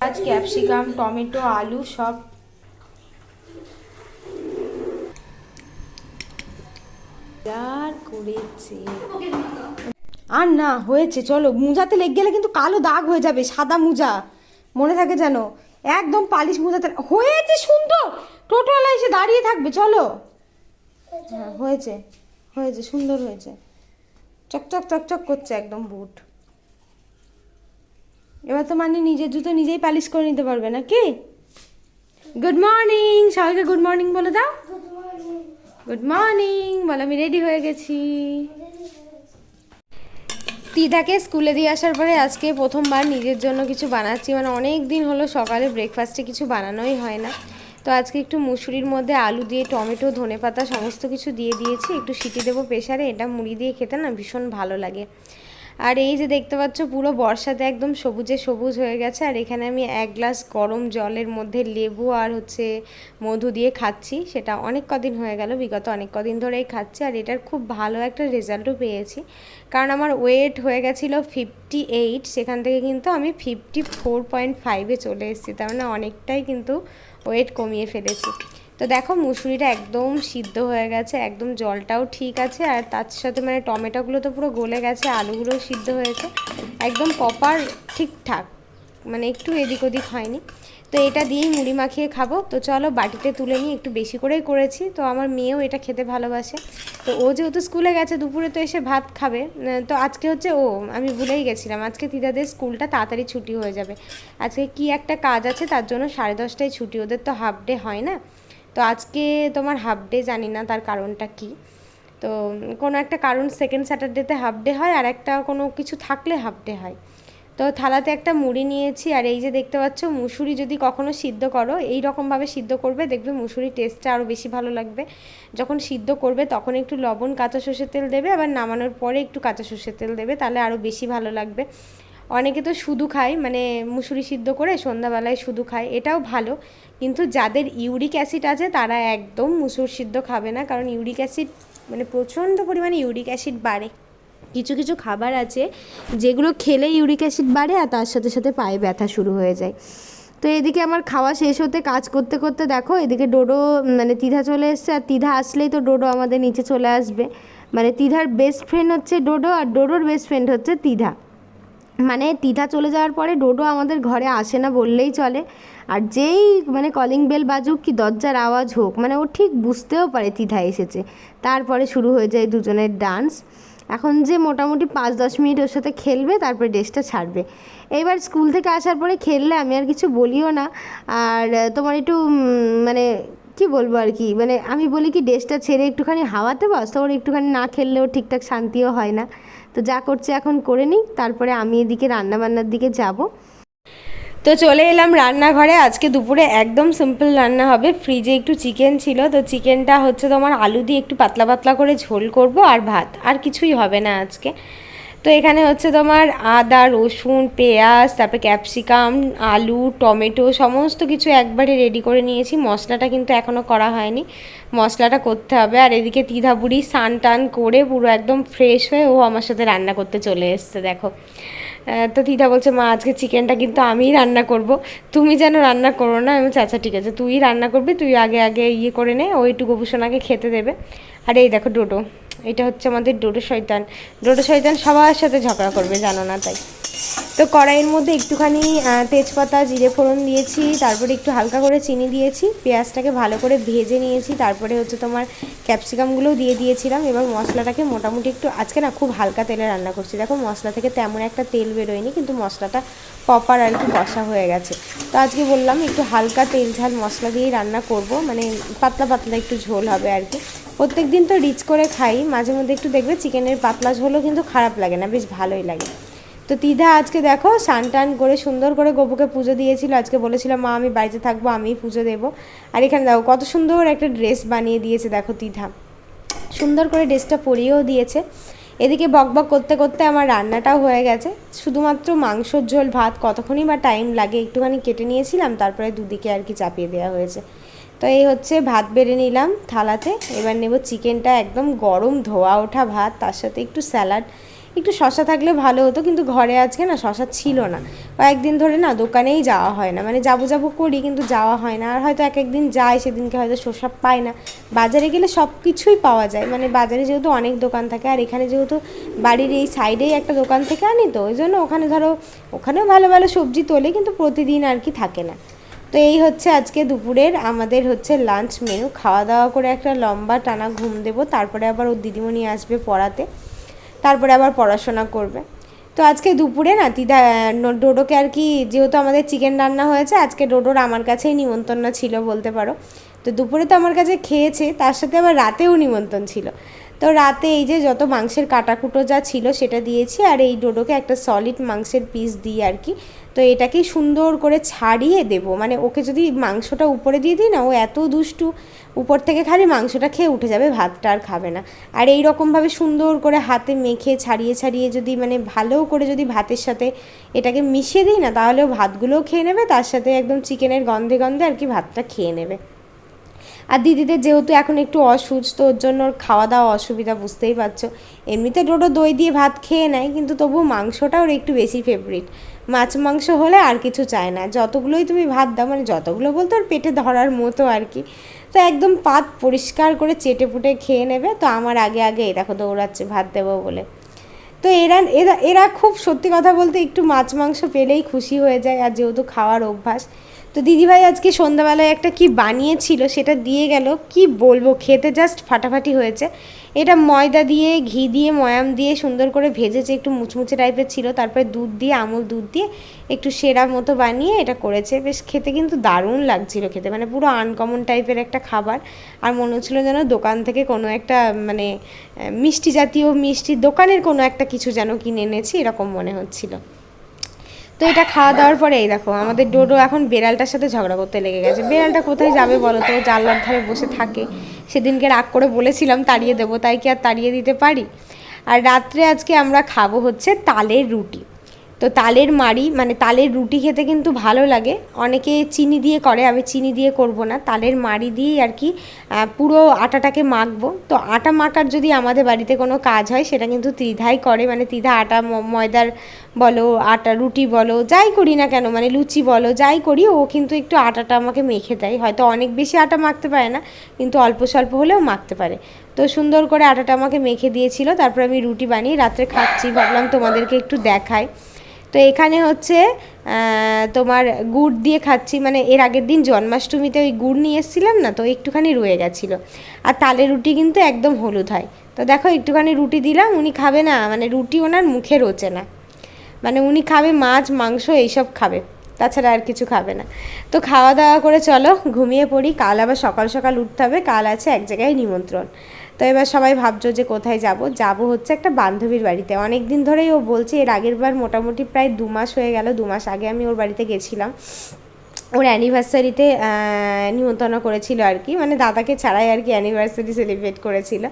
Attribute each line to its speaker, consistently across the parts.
Speaker 1: আজ capsicum, tomato, আলু সব আর না, হয়েছে, চলো, মুজাতে লেগে গেলে কিন্তু কালো দাগ হয়ে যাবে, সাদা মুজা। মনে থাকে যেন, একদম পালিশ মুজাতে, হয়েছে সুন্দর! টোটোওয়ালা এসে দাঁড়িয়ে থাকবে, চলো। হ্যাঁ হয়েছে হয়েছে, সুন্দর হয়েছে। চকচক চকচক করছে একদম বুট। এবার তো মানে নিজের জুতো নিজেই পালিশ করে নিতে পারবে না কি? গুড মর্নিং সবাইকে গুড মর্নিং বলে দাও। গুড মর্নিং বলো আমি রেডি হয়ে গেছি। দিদাকে স্কুলে দিয়ে আসার পরে আজকে প্রথমবার নিজের জন্য কিছু বানাচ্ছি। মানে অনেক দিন হলো সকালে ব্রেকফাস্টে কিছু বানানোই হয় না। তো আজকে একটু মুসুরির মধ্যে আলু দিয়ে টমেটো, ধনেপাতা সমস্ত কিছু দিয়ে দিয়েছি। একটু সিটি দেবো প্রেশারে এটা মুড়ি দিয়ে খেতে না ভীষণ ভালো লাগে। আর এই যে দেখতে পাচ্ছ, পুরো বর্ষাতে একদম সবুজে সবুজ হয়ে গেছে। আর এখানে আমি এক গ্লাস গরম জলের মধ্যে লেবু আর হচ্ছে মধু দিয়ে খাচ্ছি। সেটা অনেক কদিন হয়ে গেল, বিগত অনেক কদিন ধরেই খাচ্ছি। আর এটার খুব ভালো একটা রেজাল্টও পেয়েছি। কারণ আমার ওয়েট হয়ে গেছিল ফিফটি এইট সেখান থেকে কিন্তু আমি ফিফটি ফোর পয়েন্ট ফাইভে চলে এসেছি। তার মানে অনেকটাই কিন্তু ওয়েট কমিয়ে ফেলেছি। তো দেখো মুসুরিটা একদম সিদ্ধ হয়ে গেছে, একদম জলটাও ঠিক আছে, আর তার সাথে মানে টমেটোগুলো তো পুরো গলে গেছে, আলুগুলোও সিদ্ধ হয়েছে, একদম প্রপার ঠিকঠাক মানে একটু এদিক ওদিক হয়নি। তো এটা দিয়েই মুড়ি মাখিয়ে খাব, তো চলো বাটিতে তুলে নিয়ে একটু বেশি করেই করেছি, তো আমার মেয়েও এটা খেতে ভালোবাসে। তো ও যেহেতু স্কুলে গেছে, দুপুরে তো এসে ভাত খাবে তো আজকে হচ্ছে ও, আমি ভুলেই গেছিলাম, আজকে দিদাদের স্কুলটা তাড়াতাড়ি ছুটি হয়ে যাবে। আজকে কি একটা কাজ আছে, তার জন্য সাড়ে দশটায় ছুটি, ওদের তো হাফ ডে হয় না তো আজকে তোমার হাফ ডে জানি না তার কারণটা কি। তো কোনো একটা কারণ সেকেন্ড স্যাটারডেতে হাফ ডে হয়, আর একটা কোনো কিছু থাকলে হাফ ডে হয়। তো থালাতে একটা মুড়ি নিয়েছি, আর এই যে দেখতে পাচ্ছ মুসুরি যদি কখনো সিদ্ধ করো, এই রকমভাবে সিদ্ধ করবে, দেখবে মুসুরি টেস্টটা আরও বেশি ভালো লাগবে। যখন সিদ্ধ করবে, তখন একটু লবণ, কাঁচা সর্ষের তেল দেবে, আবার নামানোর পরে একটু কাঁচা সর্ষের তেল দেবে, তাহলে আরও বেশি ভালো লাগবে। অনেকে তো শুধু খায় মানে মুসুরি সিদ্ধ করে সন্ধ্যাবেলায় শুধু খায়, এটাও ভালো। কিন্তু যাদের ইউরিক অ্যাসিড আছে, তারা একদম মুসুর সিদ্ধ খাবে না। কারণ ইউরিক অ্যাসিড মানে প্রচণ্ড পরিমাণে ইউরিক অ্যাসিড বাড়ে। কিছু কিছু খাবার আছে যেগুলো খেলে ইউরিক অ্যাসিড বাড়ে আর তার সাথে সাথে পায়ে ব্যথা শুরু হয়ে যায়। তো এদিকে আমার খাওয়া শেষ হতে কাজ করতে করতে দেখো, এদিকে ডোডো মানে তিধা চলে এসছে। আর তিধা আসলেই তো ডোডো আমাদের নিচে চলে আসবে। মানে তিধার বেস্ট ফ্রেন্ড হচ্ছে ডোডো, আর ডোডোর বেস্ট ফ্রেন্ড হচ্ছে তিধা। মানে তিথা চলে যাওয়ার পরে ডোডো আমাদের ঘরে আসে না বললেই চলে। আর যেই মানে কলিং বেল বাজুক কি দরজার আওয়াজ হোক মানে ও ঠিক বুঝতেও পারে তিথা এসেছে। তারপরে শুরু হয়ে যায় দুজনের ডান্স এখন যে মোটামুটি পাঁচ দশ মিনিট ওর সাথে খেলবে, তারপরে ড্রেসটা ছাড়বে। এইবার স্কুল থেকে আসার পরে খেললে আমি আর কিছু বলিও না। আর তোমার একটু মানে কি বলব আর কি? মানে আমি বলি কি ড্রেসটা ছেড়ে একটুখানি হাওয়াতে বাস ওর একটুখানি না খেললেও ঠিকঠাক শান্তিও হয় না। তো যা করছে এখন করে নিই, তারপরে আমি এদিকে রান্নাবান্নার দিকে যাব। তো চলে এলাম রান্নাঘরে, আজকে দুপুরে একদম সিম্পল রান্না হবে। ফ্রিজে একটু চিকেন ছিল, তো চিকেনটা হচ্ছে তোমার আলু দিয়ে একটু পাতলা পাতলা করে ঝোল করব আর ভাত, আর কিছুই হবে না আজকে। তো এখানে হচ্ছে তোমার আদা রসুন পেঁয়াজ তারপরে ক্যাপসিকাম আলু টমেটো সমস্ত কিছু একবারে রেডি করে নিয়েছি। মশলাটা কিন্তু এখনও করা হয়নি। মশলাটা করতে হবে। আর এদিকে তিধা বুড়ি স্নান টান করে পুরো একদম ফ্রেশ হয়ে ও আমার সাথে রান্না করতে চলে এসছে দেখো। তো দিদা বলছে মা আজকে চিকেনটা কিন্তু আমিই রান্না করব। তুমি যেন রান্না করো না। আমি বলছি, আচ্ছা ঠিক আছে তুই রান্না করবি তুই আগে আগে ইয়ে করে নে ওইটুকু ভূষণাকে খেতে দেবে। আর এই দেখো ডোডো। এটা হচ্ছে আমাদের ডোডো শয়তান। ডোডো শয়তান সবার সাথে ঝগড়া করবে জানো না তাই। তো কড়াইয়ের মধ্যে একটুখানি তেজপাতা, জিরে ফোড়ন দিয়েছি, তারপরে একটু হালকা করে চিনি দিয়েছি, পেঁয়াজটাকে ভালো করে ভেজে নিয়েছি, তারপরে হচ্ছে তোমার ক্যাপসিকামগুলোও দিয়ে দিয়েছিলাম, এবার মশলাটাকে মোটামুটি একটু, আজকে না খুব হালকা তেলে রান্না করছি, দেখো মশলা থেকে তেমন একটা তেল বেরোয়নি, কিন্তু মশলাটা প্রপার আর কি কষা হয়ে গেছে। তো আজকে বললাম একটু হালকা তেল ঝাল মশলা দিয়েই রান্না করব মানে পাতলা পাতলা একটু ঝোল হবে আর কি। প্রত্যেক দিন তো রিচ করে খাই, মাঝে মধ্যে একটু দেখবে চিকেনের পাতলা ঝোলও কিন্তু খারাপ লাগে না, বেশ ভালোই লাগে। তো তিধা আজকে দেখো স্নান টান করে সুন্দর করে গপুকে পুজো দিয়েছিল। আজকে বলেছিল মা, আমি বাড়িতে থাকব, আমিই পুজো দেবো। আর এখানে দেখো কত সুন্দর একটা ড্রেস বানিয়ে দিয়েছে দেখো তিধা সুন্দর করে ড্রেসটা পরিয়েও দিয়েছে। এদিকে বকবক করতে করতে আমার রান্নাটাও হয়ে গেছে। শুধুমাত্র মাংসর ঝোল, ভাত কতক্ষণই বা টাইম লাগে একটুখানি কেটে নিয়েছিলাম, তারপরে দুদিকে আর কি চাপিয়ে দেওয়া হয়েছে। তো এই হচ্ছে ভাত বেড়ে নিলাম থালাতে। এবার নেব চিকেনটা একদম গরম ধোয়া ওঠা ভাত, তার সাথে একটু স্যালাড একটু শশা থাকলে ভালো হতো, কিন্তু ঘরে আজকে না শশা ছিল না। কয়েকদিন ধরে না দোকানেই যাওয়া হয় না মানে যাব যাব করি কিন্তু যাওয়া হয় না। আর হয়তো এক একদিন যাই সেদিনকে হয়তো শসা পাই না। বাজারে গেলে সব কিছুই পাওয়া যায় মানে বাজারে যেহেতু অনেক দোকান থাকে, আর এখানে যেহেতু বাড়ির এই সাইডেই একটা দোকান থেকে আনি তো, ওই জন্য ওখানে ধরো, ওখানেও ভালো ভালো সবজি তোলে, কিন্তু প্রতিদিন আর কি থাকে না। তো এই হচ্ছে আজকে দুপুরের, আমাদের হচ্ছে লাঞ্চ মেনু খাওয়া দাওয়া করে একটা লম্বা টানা ঘুম দেবো, তারপরে আবার ওর দিদিমণি আসবে পড়াতে। তারপরে আবার পড়াশোনা করবে। তো আজকে দুপুরে না দিদা ডোডোকে আর কি যেহেতু আমাদের চিকেন রান্না হয়েছে, আজকে ডোডোর আমার কাছেই নিমন্ত্রণ ছিল বলতে পারো। তো দুপুরে তো আমার কাছে খেয়েছে, তার সাথে আবার রাতেও নিমন্ত্রণ ছিল। তো রাতে এই যে যত মাংসের কাটাকুটো যা ছিল সেটা দিয়েছি, আর এই ডোডোকে একটা সলিড মাংসের পিস দিই আর কি তো এটাকেই সুন্দর করে ছাড়িয়ে দেব। মানে ওকে যদি মাংসটা উপরে দিয়ে দিই না, ও এত দুষ্টু, উপর থেকে খালি মাংসটা খেয়ে উঠে যাবে, ভাতটা আর খাবে না। আর এই রকমভাবে সুন্দর করে হাতে মেখে ছাড়িয়ে ছাড়িয়ে যদি মানে ভালো করে যদি ভাতের সাথে এটাকে মিশিয়ে দিই না তাহলেও ভাতগুলোও খেয়ে নেবে, তার সাথে একদম চিকেনের গন্ধে গন্ধে আর কি ভাতটা খেয়ে নেবে। আর দিদিদের যেহেতু এখন একটু অসুস্থ, ওর জন্য ওর খাওয়া দাওয়া অসুবিধা, বুঝতেই পারছ। এমনিতে ডোডো দই দিয়ে ভাত খেয়ে নেয়, কিন্তু তবু মাংসটা ওর একটু বেশি ফেভারিট মাছ, মাংস হলে আর কিছু চায় না। যতগুলোই তুমি ভাত দাও মানে যতগুলো বলতে ওর পেটে ধরার মতো আর কি। তো একদম পাত পরিষ্কার করে চেটে পুটে খেয়ে নেবে। তো আমার আগে আগে দেখো দৌড়াচ্ছে, ভাত দেবো বলে। তো এরা এরা এরা খুব সত্যি কথা বলতে একটু মাছ, মাংস পেলেই খুশি হয়ে যায়। আর যেহেতু খাওয়ার অভ্যাস, তো দিদিভাই আজকে সন্ধ্যাবেলায় একটা কি বানিয়েছিল সেটা দিয়ে গেল। কি বলব, খেতে জাস্ট ফাটাফাটি হয়েছে। এটা ময়দা দিয়ে, ঘি দিয়ে, ময়াম দিয়ে সুন্দর করে ভেজেছে, একটু মুচমুচে টাইপের ছিল, তারপরে দুধ দিয়ে, আমুল দুধ দিয়ে একটু সেরা মতো বানিয়ে এটা করেছে। বেশ খেতে কিন্তু দারুণ লাগছিল খেতে মানে পুরো আনকমন টাইপের একটা খাবার। আর মনে হচ্ছিল যেন দোকান থেকে কোনো একটা মানে মিষ্টি জাতীয় মিষ্টি দোকানের কোনো একটা কিছু যেন কিনে এনেছি, এরকম মনে হচ্ছিল। তো এটা খাওয়া দাওয়ার পরে এই দেখো, আমাদের ডোডো এখন বেড়ালটার সাথে ঝগড়া করতে লেগে গেছে। বেড়ালটা কোথায় যাবে বলো তো? জানলার ধারে বসে থাকে। সেদিনকে রাগ করে বলেছিলাম, তাড়িয়ে দেবো, তাই কি আর তাড়িয়ে দিতে পারি? আর রাত্রে আজকে আমরা খাব হচ্ছে তালের রুটি। তো তালের মাড়ি মানে তালের রুটি খেতে কিন্তু ভালো লাগে। অনেকে চিনি দিয়ে করে, আমি চিনি দিয়ে করব না। তালের মাড়ি দিয়েই আর কি পুরো আটাটাকে মাখবো। তো আটা মাখার যদি আমাদের বাড়িতে কোনো কাজ হয়, সেটা কিন্তু ত্রিধাই করে। মানে ত্রিধা আটা ময়দার বলো, আটা, রুটি বলো, যাই করি না কেন মানে লুচি বলো, যাই করি, ও কিন্তু একটু আটাটা আমাকে মেখে দেয়। হয়তো অনেক বেশি আটা মাখতে পারে না, কিন্তু অল্প স্বল্প হলেও মাখতে পারে। তো সুন্দর করে আটাটা আমাকে মেখে দিয়েছিল। তারপর আমি রুটি বানিয়ে রাত্রে খাচ্ছি। ভাবলাম তোমাদেরকে একটু দেখাই। তো এখানে হচ্ছে তোমার গুড় দিয়ে খাচ্ছি মানে এর আগের দিন জন্মাষ্টমীতে ওই গুড় নিয়ে এসেছিলাম না, তো একটুখানি রয়ে গেছিল। আর তালের রুটি কিন্তু একদম হলুদ হয়। তো দেখো একটুখানি রুটি দিলাম, উনি খাবে না মানে রুটি ওনার মুখে রোচে না। মানে উনি খাবে মাছ, মাংস, এইসব খাবে, তাছাড়া আর কিছু খাবে না। তো খাওয়া দাওয়া করে চলো, ঘুমিয়ে পড়ি, কাল আবার সকাল সকাল উঠতে হবে, কাল আছে এক জায়গায় নিমন্ত্রণ। তো এবার সবাই ভাবছ যে কোথায় যাব? যাব হচ্ছে একটা বান্ধবীর বাড়িতে। অনেক দিন ধরেই ও বলছে, এর আগের বার মোটামুটি প্রায় দু মাস হয়ে গেল, দু মাস আগে আমি ওর বাড়িতে গেছিলাম। ওর অ্যানিভার্সারিতে নিমন্ত্রণ করেছিল আর কি। মানে দাদাকে ছাড়াই আর কি অ্যানিভার্সারি সেলিব্রেট করেছিল।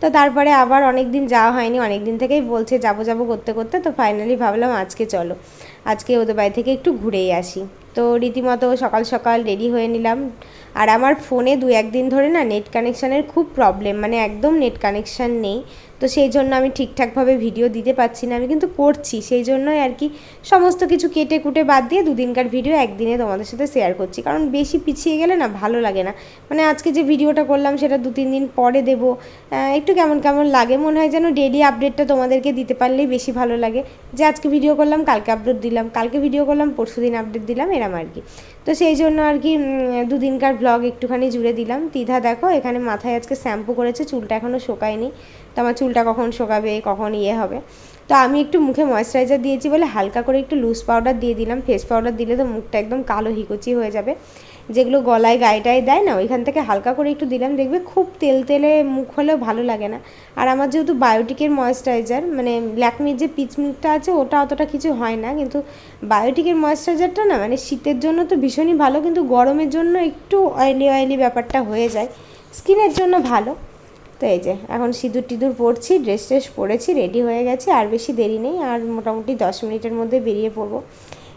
Speaker 1: তো তারপরে আবার অনেক দিন যাওয়া হয়নি অনেক দিন থেকেই বলছে, যাব যাব করতে করতে। তো ফাইনালি ভাবলাম আজকে চলো। আজকে ওদের বাড়ি থেকে একটু ঘুরেই আসি। তো রীতিমতো সকাল সকাল রেডি হয়ে নিলাম। আর আমার ফোনে দু একদিন ধরে না নেট কানেকশানের খুব প্রবলেম মানে একদম নেট কানেকশান নেই। তো সেই জন্য আমি ঠিকঠাকভাবে ভিডিও দিতে পারছি না, আমি কিন্তু করছি সেই জন্যই আর কি সমস্ত কিছু কেটে কুটে বাদ দিয়ে দুদিনকার ভিডিও একদিনে তোমাদের সাথে শেয়ার করছি। কারণ বেশি পিছিয়ে গেলে না ভালো লাগে না। মানে আজকে যে ভিডিওটা করলাম সেটা দু, তিন দিন পরে দেবো। একটু কেমন কেমন লাগে, মনে হয় যেন ডেলি আপডেটটা তোমাদেরকে দিতে পারলেই বেশি ভালো লাগে। যে আজকে ভিডিও করলাম, কালকে আপডেট দিলাম, কালকে ভিডিও করলাম, পরশু দিন আপডেট দিলাম, এরম আর কি। তো সেই জন্য আর কি দুদিনকার ব্লগ একটুখানি জুড়ে দিলাম। তিধা দেখো, এখানে মাথায় আজকে শ্যাম্পু করেছে, চুলটা এখনও শোকায়নি। তো আমার চুলটা কখন শোকাবে, কখন ইয়ে হবে। তো আমি একটু মুখে ময়েশ্চারাইজার দিয়েছি বলে হালকা করে একটু লুজ পাউডার দিয়ে দিলাম। ফেস পাউডার দিলে তো মুখটা একদম কালো হিকুচি হয়ে যাবে। যেগুলো গলায় গায়েটায় দেয় না, ওইখান থেকে হালকা করে একটু দিলাম। দেখবে খুব তেল তেলে মুখ হলেও ভালো লাগে না। আর আমার যেহেতু বায়োটিকের ময়েশ্চারাইজার মানে ল্যাকমির যে পিচ মিল্কটা আছে, ওটা অতটা কিছু হয় না। কিন্তু বায়োটিকের ময়েশ্চারাইজারটা না মানে শীতের জন্য তো ভীষণই ভালো, কিন্তু গরমের জন্য একটু অয়েলি অয়েলি ব্যাপারটা হয়ে যায়। স্কিনের জন্য ভালো। তো এই যে, এখন সিঁদুর টিঁদুর পরছি ড্রেস ট্রেস পরেছি রেডি হয়ে গেছি, আর বেশি দেরি নেই, আর মোটামুটি দশ মিনিটের মধ্যে বেরিয়ে পড়ব।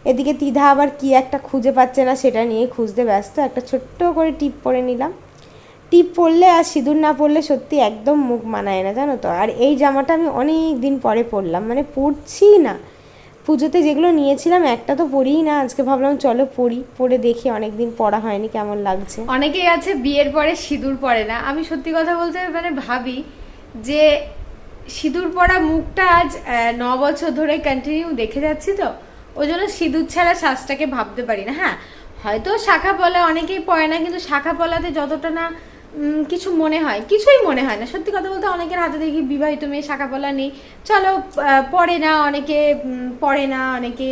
Speaker 1: এদিকে তিধা আবার কি একটা খুঁজে পাচ্ছে না, সেটা নিয়ে খুঁজতে ব্যস্ত, একটা ছোট্ট করে টিপ পরে নিলাম। টিপ পরলে আর সিঁদুর না পরলে সত্যি একদম মুখ মানায় না, জানো তো? আর এই জামাটা আমি অনেক দিন পরে পরলাম মানে পরছি না। পুজোতে যেগুলো নিয়েছিলাম, একটা তো পরিই না। আজকে ভাবলাম চলো পরি। পরে দেখি অনেক দিন পরা হয়নি, কেমন লাগছে।
Speaker 2: অনেকেই আছে বিয়ের পরে সিঁদুর পরে না। আমি সত্যি কথা বলতে মানে ভাবি যে সিঁদুর পরা মুখটা আজ ন বছর ধরে কন্টিনিউ দেখে যাচ্ছি তো। ওই জন্য সিঁদুর ছাড়া শ্বাসটাকে ভাবতে পারি না। হ্যাঁ হয়তো শাখা পলা অনেকেই পড়ে না, কিন্তু শাখা পলাতে যতটা না কিছু মনে হয়, কিছুই মনে হয় না। সত্যি কথা বলতে অনেকের হাতে দেখি বিবাহিত মেয়ে, শাখা পলা নেই। চলো পরে না, অনেকে পরে না, অনেকে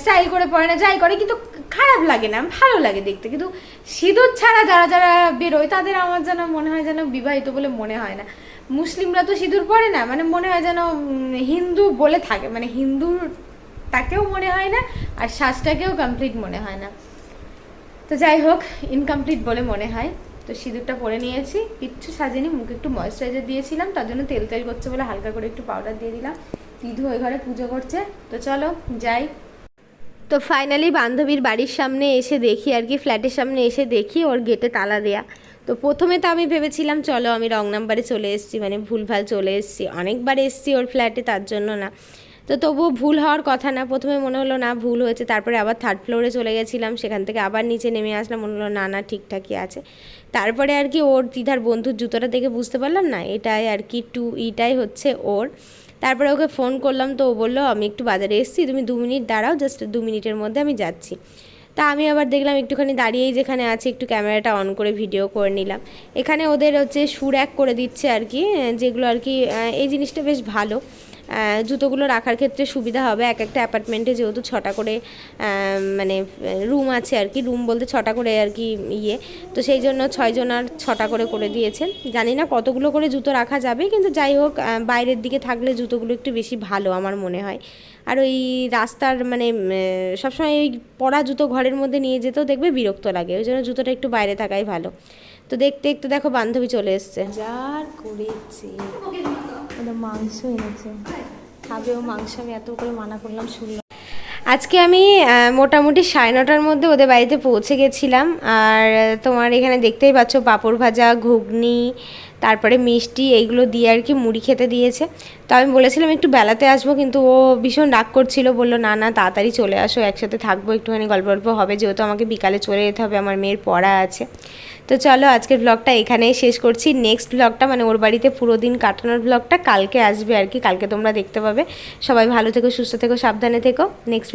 Speaker 2: স্টাইল করে পরে না, যাই করে, কিন্তু খারাপ লাগে না, ভালো লাগে দেখতে। কিন্তু সিঁদুর ছাড়া যারা যারা বেরোয়, তাদের আমার যেন মনে হয় যেন বিবাহিত বলে মনে হয় না। মুসলিমরা তো সিঁদুর পরে না মানে মনে হয় যেন হিন্দু বলে থাকে মানে হিন্দু তাকেও মনে হয় না, আর শ্বাসটাকেও কমপ্লিট মনে হয় না। তো যাই হোক ইনকমপ্লিট বলে মনে হয়। তো সিঁদুরটা পরে নিয়েছি। কিচ্ছু সাজেনি, মুখে একটু ময়েশ্চারাইজার দিয়েছিলাম, তার জন্য তেল তেল করছে বলে হালকা করে একটু পাউডার দিয়ে দিলাম। দিদু ওই ঘরে পুজো করছে। তো চলো, যাই।
Speaker 1: তো ফাইনালি বান্ধবীর বাড়ির সামনে এসে দেখি আর কি, ফ্ল্যাটের সামনে এসে দেখি ওর গেটে তালা দেয়া। তো প্রথমে তো আমি ভেবেছিলাম, চলো আমি রং নাম্বারে চলে এসেছি মানে ভুলভাল চলে এসেছি। অনেকবার এসেছি ওর ফ্ল্যাটে তার জন্য না। তো তবুও ভুল হওয়ার কথা না। প্রথমে মনে হলো, না, ভুল হয়েছে। তারপরে আবার থার্ড ফ্লোরে চলে গেছিলাম। সেখান থেকে আবার নিচে নেমে আসলাম। মনে হলো, না না, ঠিকঠাকই আছে। তারপরে আর কি ওর দিদার বন্ধুর জুতোটা দেখে বুঝতে পারলাম না, এটাই আর কি টু ইটাই হচ্ছে ওর। তারপরে ওকে ফোন করলাম, তো ও বলল, আমি একটু বাজারে এসেছি, তুমি দু মিনিট দাঁড়াও জাস্ট দু মিনিটের মধ্যে আমি যাচ্ছি। তা আমি আবার দেখলাম, একটুখানি দাঁড়িয়েই যেখানে আছে, একটু ক্যামেরাটা অন করে ভিডিও করে নিলাম। এখানে ওদের হচ্ছে সুর এক করে দিচ্ছে আর কি, যেগুলো আর কি এই জিনিসটা বেশ ভালো। জুতোগুলো রাখার ক্ষেত্রে সুবিধা হবে। এক একটা অ্যাপার্টমেন্টে যেহেতু ছটা করে মানে রুম আছে আর কি, রুম বলতে ছটা করে আর কি ইয়ে। তো সেই জন্য ছয়জন আর ছটা করে করে দিয়েছেন। জানি না কতগুলো করে জুতো রাখা যাবে, কিন্তু যাই হোক বাইরের দিকে থাকলে জুতোগুলো একটু বেশি ভালো আমার মনে হয়। আর ওই রাস্তার মানে সবসময় ওই পরা জুতো ঘরের মধ্যে নিয়ে যেতেও দেখবে বিরক্ত লাগে। ওই জন্য জুতোটা একটু বাইরে থাকাই ভালো। তো দেখতে দেখতে দেখো, বান্ধবী চলে এসছে। যার করেছে। মাংস এনেছে। খাবে ও মাংস, আমি এত করে মানা করলাম, শুনলাম। আজকে আমি মোটামুটি সাড়ে নটার মধ্যে ওদের বাড়িতে পৌঁছে গেছিলাম। আর তোমার এখানে দেখতেই পাচ্ছ, পাঁপড় ভাজা, ঘুগনি, তারপরে মিষ্টি, এইগুলো দিয়ে আর কি মুড়ি খেতে দিয়েছে। তো আমি বলেছিলাম, একটু বেলাতে আসব, কিন্তু ও ভীষণ রাগ করছিল, বলল, না না, তাড়াতাড়ি চলে আসো, একসাথে থাকব, একটুখানি গল্প গল্প হবে, যেহেতু আমাকে বিকালে চলে যেতে হবে, আমার মেয়ের পড়া আছে। তো চলো আজকের ব্লগটা এখানেই শেষ করছি। নেক্সট ব্লগটা মানে ওর বাড়িতে পুরো দিন কাটানোর ব্লগটা কালকে আসবে আর কি, কালকে তোমরা দেখতে পাবে। সবাই ভালো থেকো, সুস্থ থেকো, সাবধানে থেকো। নেক্সট